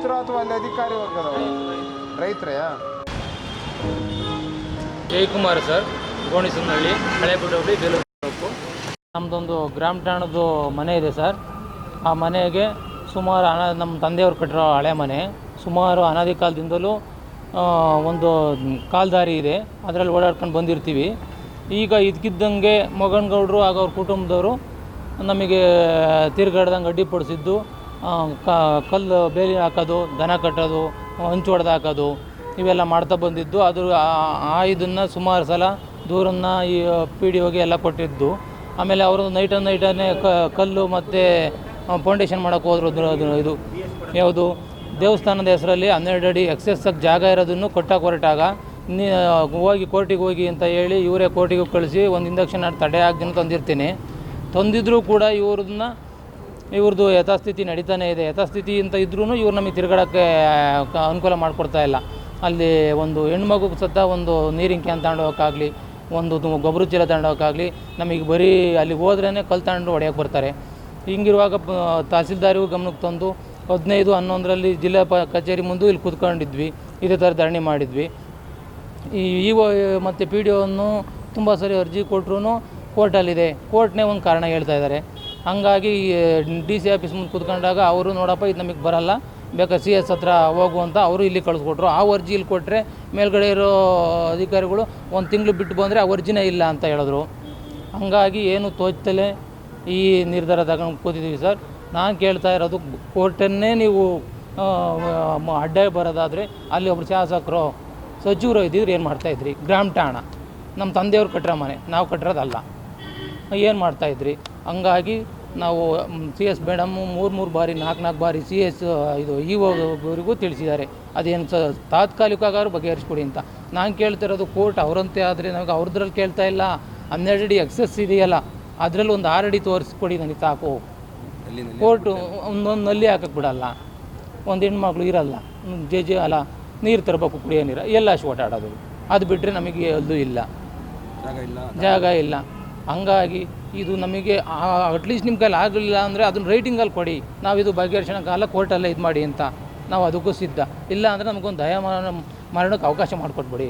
ರೈತರು ಅಥವಾ ಅಲ್ಲಿ ಅಧಿಕಾರಿ ವರ್ಗದವರು? ರೈತರೇ ಜಯಕುಮಾರ್ ಸರ್ ಗೋಣಿಸನಹಳ್ಳಿ ಹಳೆ ಹೋಬಳಿ ಬೇಲೂರು. ತಾಲೂಕು ನಮ್ಮದೊಂದು ಗ್ರಾಮ ಠಾಣದ್ದು ಮನೆ ಇದೆ ಸರ್. ಆ ಮನೆಗೆ ಸುಮಾರು ಹಣ ನಮ್ಮ ತಂದೆಯವರು ಕಟ್ಟಿರೋ ಹಳೆ ಮನೆ. ಸುಮಾರು ಅನಾದಿ ಕಾಲದಿಂದಲೂ ಒಂದು ಕಾಲ್ದಾರಿ ಇದೆ. ಅದರಲ್ಲಿ ಓಡಾಡ್ಕೊಂಡು ಬಂದಿರ್ತೀವಿ. ಈಗ ಇದಕ್ಕಿದ್ದಂಗೆ ಮಗನ್ಗೌಡರು ಹಾಗೂ ಅವ್ರ ಕುಟುಂಬದವರು ನಮಗೆ ತಿರ್ಗಾಡ್ದಂಗೆ ಅಡ್ಡಿಪಡಿಸಿದ್ದು ಕಲ್ಲು ಬೇಲಿ ಹಾಕೋದು, ದನ ಕಟ್ಟೋದು, ಹಂಚು ಹೊಡೆದು ಹಾಕೋದು, ಇವೆಲ್ಲ ಮಾಡ್ತಾ ಬಂದಿದ್ದು. ಅದು ಆ- ಇದನ್ನು ಸುಮಾರು ಸಲ ದೂರನ್ನ ಈ ಪಿ ಡಿ ಒಗೆ ಎಲ್ಲ ಕೊಟ್ಟಿದ್ದು. ಆಮೇಲೆ ಅವರು ನೈಟ್ ನೈಟನ್ನೇ ಕಲ್ಲು ಮತ್ತು ಫೌಂಡೇಶನ್ ಮಾಡೋಕ್ಕೆ ಹೋದ್ರು ಇದು. ಯಾವುದು? ದೇವಸ್ಥಾನದ ಹೆಸರಲ್ಲಿ ಹನ್ನೆರಡು ಅಡಿ ಎಕ್ಸೆಸ್ ಜಾಗ ಇರೋದನ್ನು ಕೊಟ್ಟಾಗ ಹೊರಟಾಗ, ನೀ ಹೋಗಿ ಕೋರ್ಟಿಗೆ ಹೋಗಿ ಅಂತ ಹೇಳಿ ಇವರೇ ಕೋರ್ಟಿಗೆ ಕಳಿಸಿ ಒಂದು ಇಂಡಕ್ಷನ್ ತಡೆ ಆಗ್ದಿನ ತಂದಿರ್ತೀನಿ. ತಂದಿದ್ರೂ ಕೂಡ ಇವ್ರನ್ನ ಇವ್ರದ್ದು ಯಥಾಸ್ಥಿತಿ ನಡೀತಾನೆ ಇದೆ. ಯಥಾಸ್ಥಿತಿ ಅಂತ ಇದ್ರೂ ಇವ್ರು ನಮಗೆ ತಿರುಗಾಡೋಕ್ಕೆ ಅನುಕೂಲ ಮಾಡಿಕೊಡ್ತಾ ಇಲ್ಲ. ಅಲ್ಲಿ ಒಂದು ಹೆಣ್ಮಗು ಸತ್ತ ಒಂದು ನೀರಿನ ಕ್ಯಾನ್ ತಗೊಂಡೋಗೋಕ್ಕಾಗಲಿ, ಒಂದು ಗೊಬ್ಬರ ಚೀಲ ತಗೊಂಡೋಗೋಕ್ಕಾಗಲಿ, ನಮಗೆ ಬರೀ ಅಲ್ಲಿಗೆ ಹೋದ್ರೇ ಕಲ್ ತಗೊಂಡು ಹೊಡೆಯೋಕೆ ಬರ್ತಾರೆ. ಹಿಂಗಿರುವಾಗ ತಹಸೀಲ್ದಾರಿಗೂ ಗಮನಕ್ಕೆ ತಂದು, ಹದಿನೈದು, ಹನ್ನೊಂದರಲ್ಲಿ ಜಿಲ್ಲಾ ಪ, ಕಚೇರಿ ಮುಂದೆ ಇಲ್ಲಿ ಕೂತ್ಕೊಂಡಿದ್ವಿ. ಇದೇ ಥರ ಧರಣಿ ಮಾಡಿದ್ವಿ. ಈ ಇ ಒ ಮತ್ತು ಪಿ ಡಿ ಒನ್ನು ತುಂಬ ಸರಿ ಅರ್ಜಿ ಕೊಟ್ಟರು ಕೋರ್ಟಲ್ಲಿದೆ. ಕೋರ್ಟ್ನೇ ಒಂದು ಕಾರಣ ಹೇಳ್ತಾ ಇದ್ದಾರೆ. ಹಂಗಾಗಿ ಡಿ ಸಿ ಆಫೀಸ್ ಮುಂದೆ ಕೂತ್ಕೊಂಡಾಗ ಅವರು ನೋಡಪ್ಪ, ಇದು ನಮಗೆ ಬರಲ್ಲ ಬೇಕಾದ್ರೆ ಸಿ ಎಸ್ ಹತ್ರ ಹೋಗು ಅಂತ ಅವರು ಇಲ್ಲಿ ಕಳಿಸ್ಕೊಟ್ರು. ಆ ಅರ್ಜಿ ಇಲ್ಲಿ ಕೊಟ್ಟರೆ ಮೇಲ್ಗಡೆ ಇರೋ ಅಧಿಕಾರಿಗಳು ಒಂದು ತಿಂಗಳು ಬಿಟ್ಟು ಬಂದರೆ ಆ ಅರ್ಜಿನೇ ಇಲ್ಲ ಅಂತ ಹೇಳಿದ್ರು. ಹಂಗಾಗಿ ಏನು ತೋಚ್ತಲೇ ಈ ನಿರ್ಧಾರ ತಗೊಂಡು ಕೂತಿದ್ದೀವಿ ಸರ್. ನಾನು ಕೇಳ್ತಾ ಇರೋದು, ಕೋರ್ಟನ್ನೇ ನೀವು ಅಡ್ಡ ಬರೋದಾದರೆ ಅಲ್ಲಿ ಒಬ್ರು ಶಾಸಕರು, ಸಚಿವರು ಇದ್ದಿದ್ರೆ ಏನು ಮಾಡ್ತಾಯಿದ್ರಿ ಗ್ರಾಮ ಠಾಣ. ನಮ್ಮ ತಂದೆಯವ್ರು ಕಟ್ಟಿರೋ ಮನೆ, ನಾವು ಕಟ್ಟಿರೋದಲ್ಲ ಏನು ಮಾಡ್ತಾಯಿದ್ರಿ ಹಂಗಾಗಿ ನಾವು ಸಿ ಎಸ್ ಮೇಡಮ್ಮು ಮೂರು ಮೂರು ಬಾರಿ ನಾಲ್ಕು ನಾಲ್ಕು ಬಾರಿ ಸಿ ಎಸ್ ಇದು ಇ ಒವರೆಗೂ ತಿಳಿಸಿದ್ದಾರೆ. ಅದೇನು ಸ ತಾತ್ಕಾಲಿಕವಾಗಾದ್ರು ಬಗೆಹರಿಸ್ಕೊಡಿ ಅಂತ. ನಾನು ಕೇಳ್ತಿರೋದು ಕೋರ್ಟ್ ಅವರಂತೆ ಆದರೆ ನನಗೆ ಅವ್ರದ್ರಲ್ಲಿ ಕೇಳ್ತಾ ಇಲ್ಲ. ಹನ್ನೆರಡು ಅಡಿ ಎಕ್ಸಸ್ ಇದೆಯಲ್ಲ ಅದರಲ್ಲಿ ಒಂದು ಆರು ಅಡಿ ತೋರಿಸ್ಕೊಡಿ ನನಗೆ ಸಾಕು. ಕೋರ್ಟು ಒಂದೊಂದು ನಲ್ಲಿ ಹಾಕಕ್ಕೆ ಬಿಡಲ್ಲ. ಒಂದು ಹೆಣ್ಮಕ್ಳು ಇರಲ್ಲ. ಜೆ ಜೆ ಅಲ್ಲ ನೀರು ತರಬೇಕು ಕುಡಿಯೋ ನೀರು ಎಲ್ಲ ಅಷ್ಟು ಓಡಾಡೋದು. ಅದು ಬಿಟ್ಟರೆ ನಮಗೆ ಎಲ್ಲೂ ಇಲ್ಲ. ಜಾಗ ಇಲ್ಲ. ಹಂಗಾಗಿ ಇದು ನಮಗೆ ಅಟ್ಲೀಸ್ಟ್ ನಿಮ್ಮ ಕೈಲಿ ಆಗಲಿಲ್ಲ ಅಂದರೆ ಅದನ್ನು ರೈಟಿಂಗಲ್ಲಿ ಕೊಡಿ. ನಾವು ಇದು ಬಗೆಹರಿಸೋಕ್ಕಾಗಲ್ಲ ಕೋರ್ಟಲ್ಲೇ ಇದು ಮಾಡಿ ಅಂತ. ನಾವು ಅದಕ್ಕೂ ಸಿದ್ಧ. ಇಲ್ಲ ಅಂದರೆ ನಮಗೊಂದು ದಯಾಮರಣ, ಮರಣಕ್ಕೆ ಅವಕಾಶ ಮಾಡಿಕೊಟ್ಬಿಡಿ.